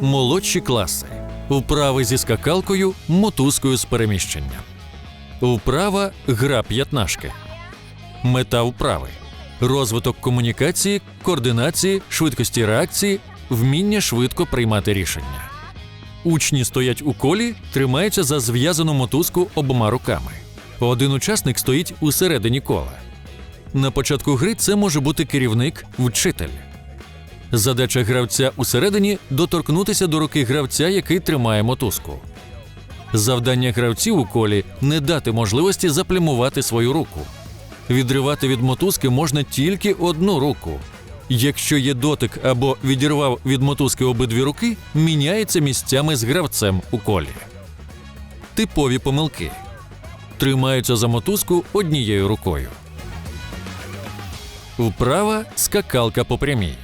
Молодші класи. Вправи зі скакалкою, мотузкою з переміщенням. Вправа гра п'ятнашки. Мета вправи. Розвиток комунікації, координації, швидкості реакції, вміння швидко приймати рішення. Учні стоять у колі, тримаються за зв'язану мотузку обома руками. Один учасник стоїть у середині кола. На початку гри це може бути керівник, вчитель. Задача гравця усередині доторкнутися до руки гравця, який тримає мотузку. Завдання гравців у колі не дати можливості заплямувати свою руку. Відривати від мотузки можна тільки одну руку. Якщо є дотик або відірвав від мотузки обидві руки, міняється місцями з гравцем у колі. Типові помилки тримаються за мотузку однією рукою. Вправа скакалка по прямій.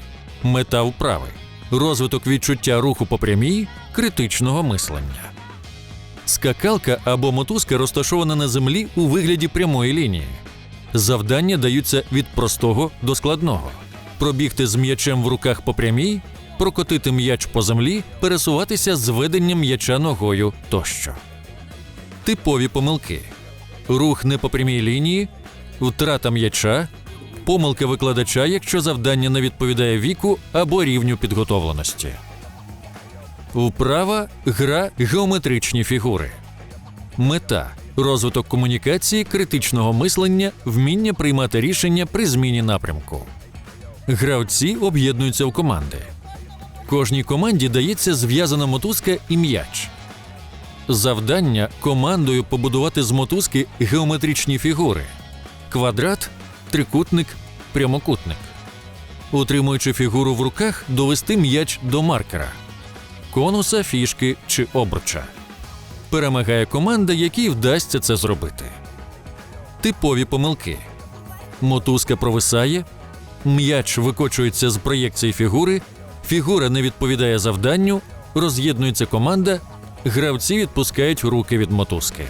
Мета вправи розвиток відчуття руху по прямій, критичного мислення. Скакалка або мотузка розташована на землі у вигляді прямої лінії. Завдання даються від простого до складного: пробігти з м'ячем в руках по прямій, прокотити м'яч по землі, пересуватися з веденням м'яча ногою тощо. Типові помилки: рух не по прямій лінії, втрата м'яча, помилка викладача, якщо завдання не відповідає віку або рівню підготовленості. Вправа гра геометричні фігури. Мета розвиток комунікації, критичного мислення, вміння приймати рішення при зміні напрямку. Гравці об'єднуються в команди. Кожній команді дається зв'язана мотузка і м'яч. Завдання командою побудувати з мотузки геометричні фігури: квадрат, трикутник, прямокутник. Утримуючи фігуру в руках, довести м'яч до маркера, конуса, фішки чи обруча. Перемагає команда, якій вдасться це зробити. Типові помилки: мотузка провисає, м'яч викочується з проєкції фігури, фігура не відповідає завданню, роз'єднується команда, гравці відпускають руки від мотузки.